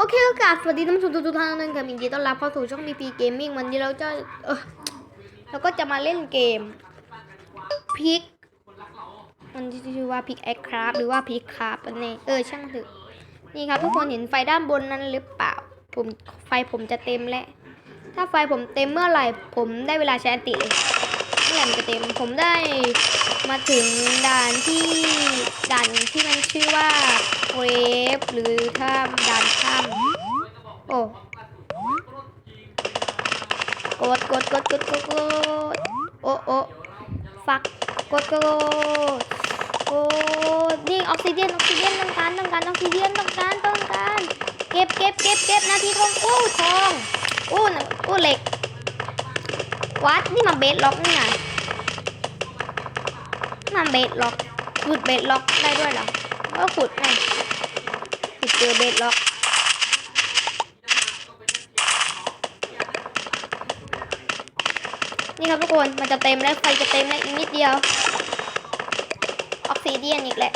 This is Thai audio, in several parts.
โอเคโอกาสสวัสดีท่านผู้ชมทุกท่านนั่นกับยินดีต้อนรับเข้าสู่ช่องมีปีเกมมิ่งวันนี้เราจะเออเราก็จะมาเล่นเกมพิกมันชื่อว่าพิกแอคคราฟหรือว่าพิกคราฟนั่นเองเออช่างเถอะนี่ครับทุกคนเห็นไฟด้านบนนั้นหรือเปล่า ผมไฟผมจะเต็มแล้วถ้าไฟผมเต็มเมื่อไหร่ ผมได้เวลาใช้อันติเลยเมื่อไหร่มันจะเต็มผมได้มาถึงด่านที่ด่านที่มันชื่อว่า เวฟหรือถ้าด่านข้ามโอ้กดกดกดกดกดกดโอ้โอ้ฟักกดกดโอ้นี่ออกซิเจนออกซิเจนต้องการต้องการออกซิเจนต้องการต้องการ เก็บเก็บเก็บเก็บนาทีทองโอ้ทองโอ้น่ะโอ้เหล็ก วัดนี่มันเบสล็อกนี่ไงมันเบสล็อกขุดเบสล็อกได้ด้วยเหรอก็ขุดไง เจอเบสล็อกนี่ครับทุกคนมันจะเต็มแล้วไฟจะเต็มแล้วอีกนิดเดียว ออกซิเดียนอีกแหละ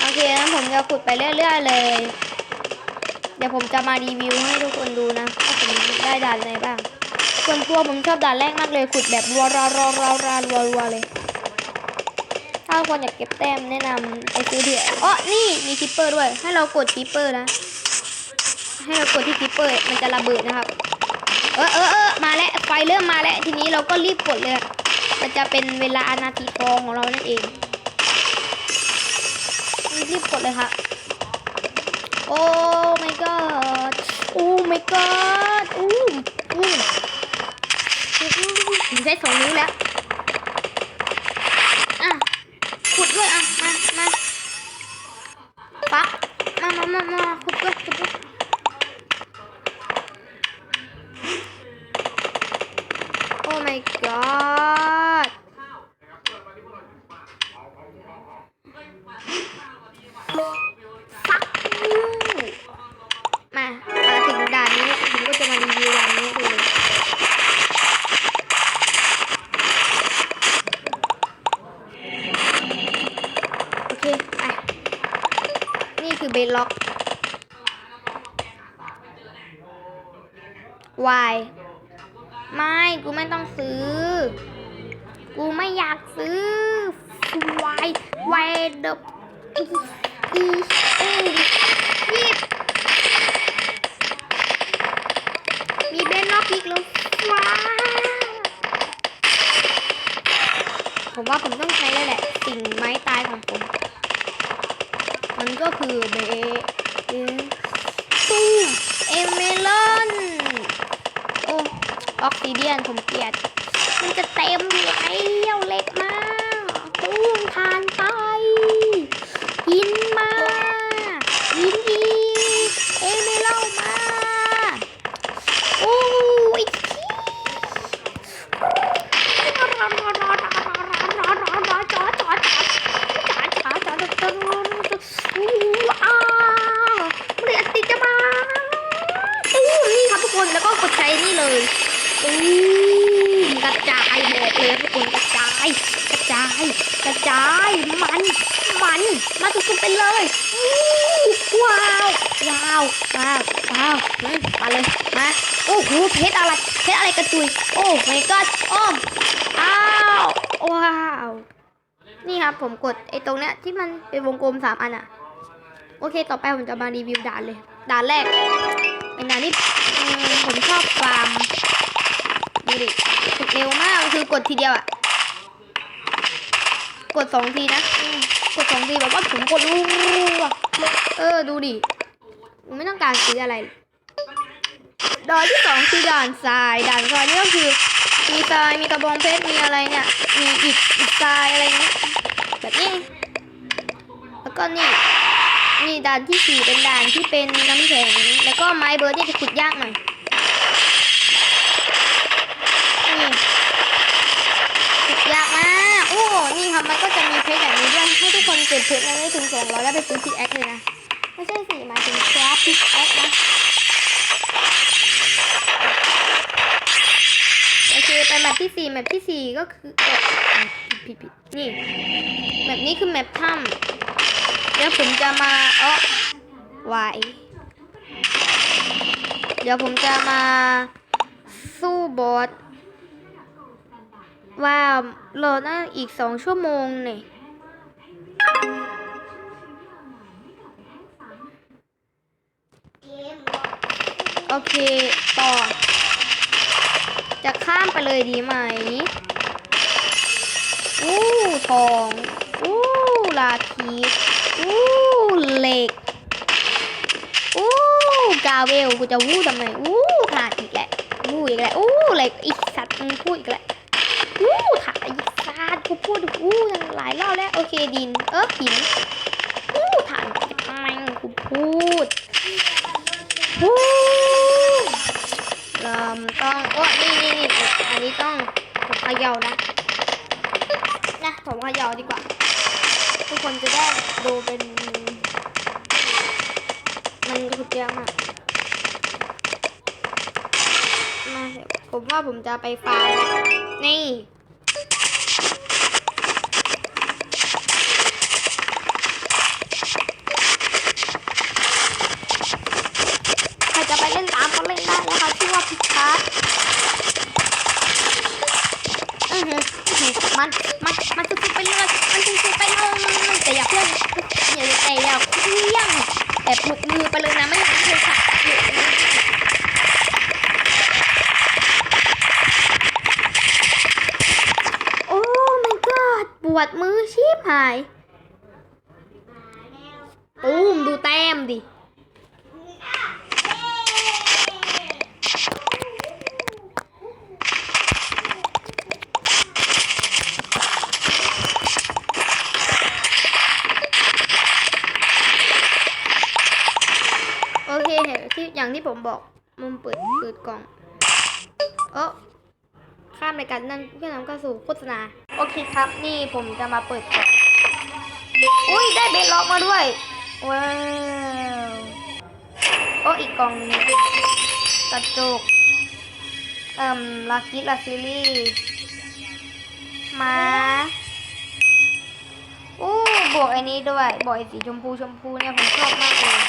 โอเคงั้นผมจะขุดไปเรื่อยๆเลย เดี๋ยวผมจะมารีวิวให้ทุกคนดูนะว่าผมได้ด่านอะไรบ้าง ส่วนตัวผมชอบด่านแรกมากเลยขุดแบบรัวรัวรัวรัวรัวเลยาคนอยากเก็บแต้มแนะนำไปซื้อที่อ๋อนี่มีคิปเปอร์ด้วย ให้เรากดคิปเปอร์นะ ให้เรากดที่คิปเปอร์มันจะระเบิดนะครับ เออเออเออมาแล้วไฟเริ่มมาแล้วทีนี้เราก็รีบกดเลย มันจะเป็นเวลานาทีทองของเรานั่นเองรีบกดเลยค่ะโอ้ my god โอ้ my god อู้อู้ผมใช้สองนิ้วแล้ว ขุดด้วยอะมามาปักมามามามาขุดด้วยขุดด้วย ล็อกวายไม่ กูไม่ต้องซื้อ กูไม่อยากซื้อวายวายเดบอีอียีบมีเบนล็อกอีกแล้วว้าผมว่าผมต้องใช้แล้วแหละ สิ่งไม้ตายของผม มันก็คือเบเอตูมเอเมลอน โอ้ ออกซิเดียนผมเกลียด มันจะเต็มอยู่แล้วเล็กมากตูมทานไป กินมา กินอีก เอเมลอนมา โอ้ยว้าวเรียนติจะมาตู้นี่ครับทุกคนแล้วก็กดใช้นี่เลยตู้กระจายบอกเลยทุกคนกระจาย กระจาย กระจาย มัน มัน มาสุดๆไปเลยอู้ว้าว ว้าวว้าว้าวอืมาเลยมาโอ้โหเพชรอะไรเพชรอะไรกระจุยโอ้ my god โอ้อ้าวว้าวนี่ครับผมกดไอ้ตรงเนี้ยที่มันเป็นวงกลมสามอันอะโอเคต่อไปผมจะมารีวิวด่านเลย ด่านแรกเป็นด่านที่ผมชอบฟามดูดิกดเร็วมากคือกดทีเดียวอะกดสองทีนะกดสองทีแบบว่าผมกดรัวเออดูดิ ไม่ต้องการซื้ออะไรด่านที่สองคือด่านทรายด่านทรายนี่ก็คือมีทรายมีกระบองเพชรมีอะไรเนี่ยมีอิฐอิฐทรายอะไรเงี้ยแบบนี้ แล้วก็นี่นี่ด่านที่สี่เป็นด่านที่เป็นน้ำแข็งแล้วก็ไม้เบิร์ดนี่จะขุดยากหน่อยนี่ขุดยากมากโอ้นี่ครับมันก็จะมีเพชรแบบนี้ด้วยให้ทุกคนเก็บเพชรได้ถึงสองร้อยแล้วไปซื้อพิกแอคเลยนะ ไม่ใช่สิหมาถึงคราฟพิกแอคนะโอเคไปแมปที่สี่แมปที่สี่ก็คือเออผิดผิดนี่แมปนี้คือแมปถ้ำเดี๋ยวผมจะมาเออไหวเดี๋ยวผมจะมาสู้บอสว่ารอน่าอีกสองชั่วโมงเนี่ย เคต่อ จะข้ามไปเลยดีไหมอู้ทองอู้ลาทีอู้เหล็กอู้กาเวลกูจะวู้ทำไมอู้ถานอีกแหละวู้อีกแหละอู้เหล็กอีกสัตว์มึงพูดอีกแหละอู้ถ่านอีกสัตว์กูพูดอู้ตั้งหลายรอบแล้วโอเคดินเออหินอู้ถ่านทำไมกูพูดพูดเริ่มต้อง โอ้นี่นี่นี่อันนี้ต้องเขย่านะนะผมเขย่าดีกว่า ทุกคนจะได้ดูเป็น มันขุดเยอะมากมาผมว่าผมจะไปฟาร์มนี่ใครจะไปเล่นตามก็เล่น ได้นะคะชื่อว่าพิคัสอือหือหือมันมันมันสุดๆไปเลย มันสุดๆไปเลยแต่อย่าเพิ่งอย่าแต่อย่าเคลี้ยงแต่ปลุกมือไปเลยนะไม่งั้นเธอขาดโอ้ my god ปวดมือชีพหาย ตูมดูแต้มดิ โอเคเห็นที่ อย่างที่ผมบอกมุมเปิดเปิดกล่องเออข้ามรายการนั่นเพื่อนำเข้าสู่โฆษณา โอเคครับ นี่ผมจะมาเปิดกล่องอุ้ยได้เบสล็อกมาด้วย ว้าวโอ้อีกกล่องหนึงกระจกเอ่มลาคิลาซิลี่มาอู้บวกไอ้นี้ด้วยบวกไอ้สีชมพูชมพูเนี่ยผมชอบมากเลย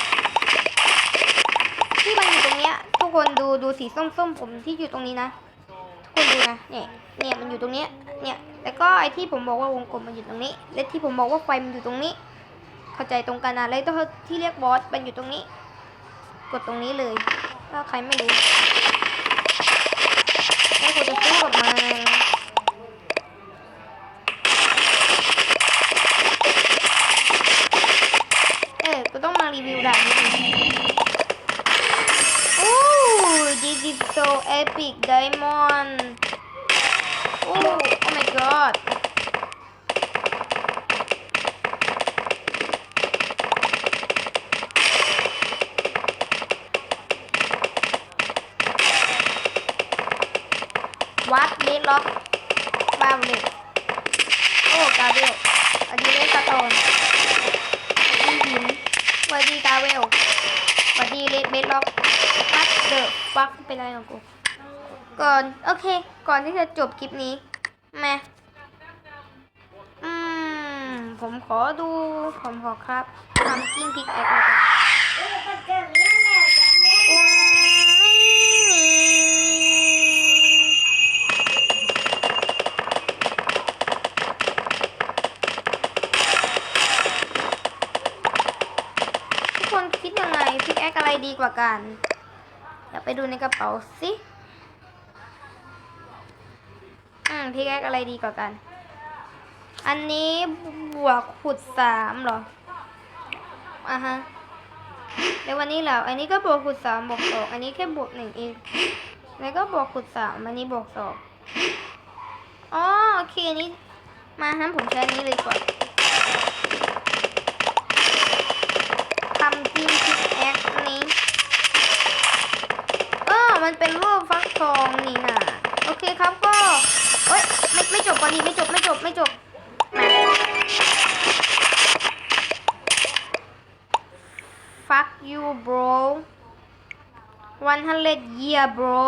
ที่มันอยู่ตรงเนี้ย ทุกคนดูดูสีส้มๆผมที่อยู่ตรงนี้นะทุกคนดูนะเนี่ยเนี่ยมันอยู่ตรงเนี้ยเนี่ยแล้วก็ไอที่ผมบอกว่าวงกลมมันอยู่ตรงนี้ และที่ผมบอกว่าไฟมันอยู่ตรงนี้ เข้าใจตรงกันนะแล้วที่เรียกบอสมันอยู่ตรงนี้ กดตรงนี้เลยถ้าใครไม่รู้แล้วกูจะสู้กับมาเออกูต้องมารีวิวด่านนี้ Ooh, this is so epic diamond. Ooh, oh my god. What? Bedrock? บ้าเลยโอ้กาเบลอันนี้เล่นสโตนอันนี้หินวัสดีกาเวลวัสดีเลดเบดล็อกวัดเดอะฟักเป็นอะไรของกู ก่อนโอเค ก่อนที่จะจบคลิปนี้แม่อืมผมขอดู ผมขอครับทำกิ้งพิกแอคเลยกันทุกคนคิดยังไงพิกแอคอะไรดีกว่ากันเดี๋ยวไปดูในกระเป๋าสิ อืมพี่แรกอะไรดีกว่ากัน อันนี้บวกขุดสามหรอ อะฮะ แล้ววันนี้เราอันนี้ก็บวกขุดสามบวกสองอันนี้แค่บวกหนึ่งเอง แล้วก็บวกขุดสามอันนี้บวกสองอ๋อโอเคอันนี้ มาฮะผมใช้นี้เลยก่อนทำทีมพิกแอคนี้ เออมันเป็นรูปฟักทองนี่นะโอเคครับก็เอ้ย ไม่ไม่จบก่อนดี ไม่จบไม่จบไม่จบมา fuck you bro 100 year bro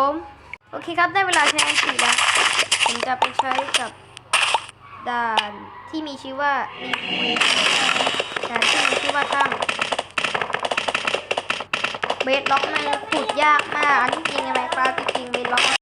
โอเคครับ ได้เวลาใช้อันตีแล้ว ผมจะไปใช้กับด่านที่มีชื่อว่า Request แต่ที่มีชื่อว่าถ้ำเบสล็อกมันขุดยากมาก อันที่จริงในไมค์คราฟจริงเบส